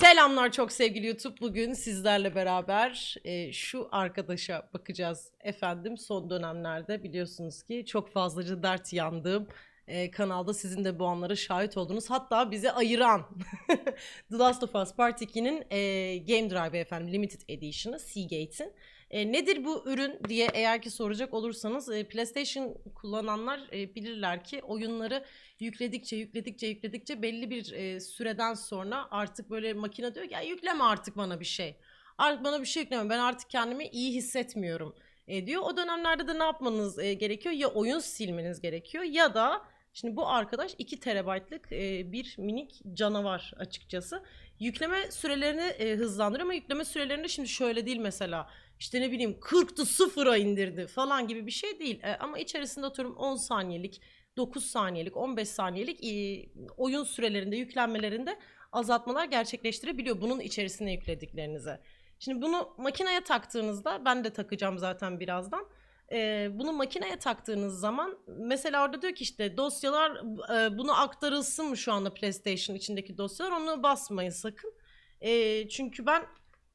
Selamlar çok sevgili YouTube. Bugün sizlerle beraber e, şu arkadaşa bakacağız efendim. Son dönemlerde biliyorsunuz ki çok fazlaca dert yandığım e, kanalda sizin de bu anlara şahit oldunuz. Hatta bizi ayıran The Last of Us Part 2'nin e, Game Drive efendim Limited Edition'ı Seagate'in. E, nedir bu ürün diye eğer ki soracak olursanız e, PlayStation kullananlar e, bilirler ki oyunları yükledikçe yükledikçe yükledikçe belli bir e, süreden sonra artık böyle makine diyor ki ya yükleme artık bana bir şey. Artık bana bir şey yükleme ben artık kendimi iyi hissetmiyorum e, diyor. O dönemlerde de ne yapmanız e, gerekiyor? Ya oyun silmeniz gerekiyor ya da şimdi bu arkadaş 2 terabaytlık e, bir minik canavar açıkçası. Yükleme sürelerini e, hızlandırıyor ama yükleme sürelerinde şimdi şöyle değil mesela işte ne bileyim 40'tı sıfıra indirdi falan gibi bir şey değil. E, ama içerisinde atıyorum 10 saniyelik 9 saniyelik, 15 saniyelik e, oyun sürelerinde, yüklenmelerinde azaltmalar gerçekleştirebiliyor bunun içerisine yüklediklerinize. Şimdi bunu makineye taktığınızda, ben de takacağım zaten birazdan. E, bunu makineye taktığınız zaman mesela orada diyor ki işte dosyalar e, bunu aktarılsın mı şu anda PlayStation içindeki dosyalar onu basmayın sakın. E, çünkü ben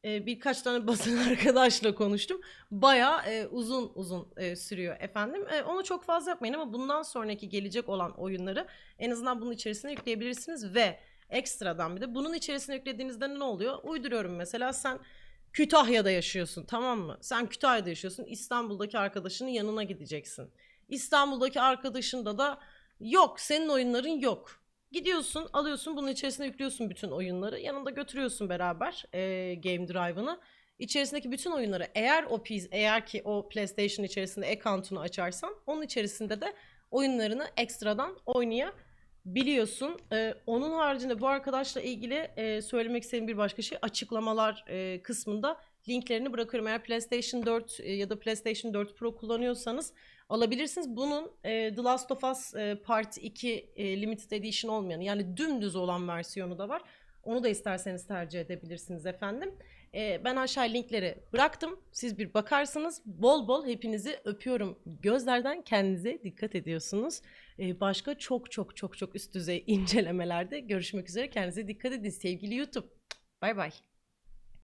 e, birkaç tane basın arkadaşla konuştum. Bayağı e, uzun uzun e, sürüyor efendim. E, onu çok fazla yapmayın ama bundan sonraki gelecek olan oyunları en azından bunun içerisine yükleyebilirsiniz ve ekstradan bir de bunun içerisine yüklediğinizde ne oluyor? Uyduruyorum mesela sen Kütahya'da yaşıyorsun tamam mı? Sen Kütahya'da yaşıyorsun. İstanbul'daki arkadaşının yanına gideceksin. İstanbul'daki arkadaşında da yok senin oyunların yok. Gidiyorsun alıyorsun bunun içerisine yüklüyorsun bütün oyunları. Yanında götürüyorsun beraber e, Game Drive'ını. İçerisindeki bütün oyunları eğer o piz, eğer ki o PlayStation içerisinde account'unu açarsan onun içerisinde de oyunlarını ekstradan oynayabiliyorsun. E, onun haricinde bu arkadaşla ilgili e, söylemek istediğim bir başka şey açıklamalar e, kısmında linklerini bırakıyorum. Eğer PlayStation 4 e, ya da PlayStation 4 Pro kullanıyorsanız alabilirsiniz. Bunun e, The Last of Us e, Part 2 e, Limited Edition olmayanı yani dümdüz olan versiyonu da var. Onu da isterseniz tercih edebilirsiniz efendim. E, ben aşağı linkleri bıraktım. Siz bir bakarsınız. Bol bol hepinizi öpüyorum. Gözlerden kendinize dikkat ediyorsunuz. E, başka çok çok çok çok üst düzey incelemelerde görüşmek üzere. Kendinize dikkat edin sevgili YouTube. Bay bay.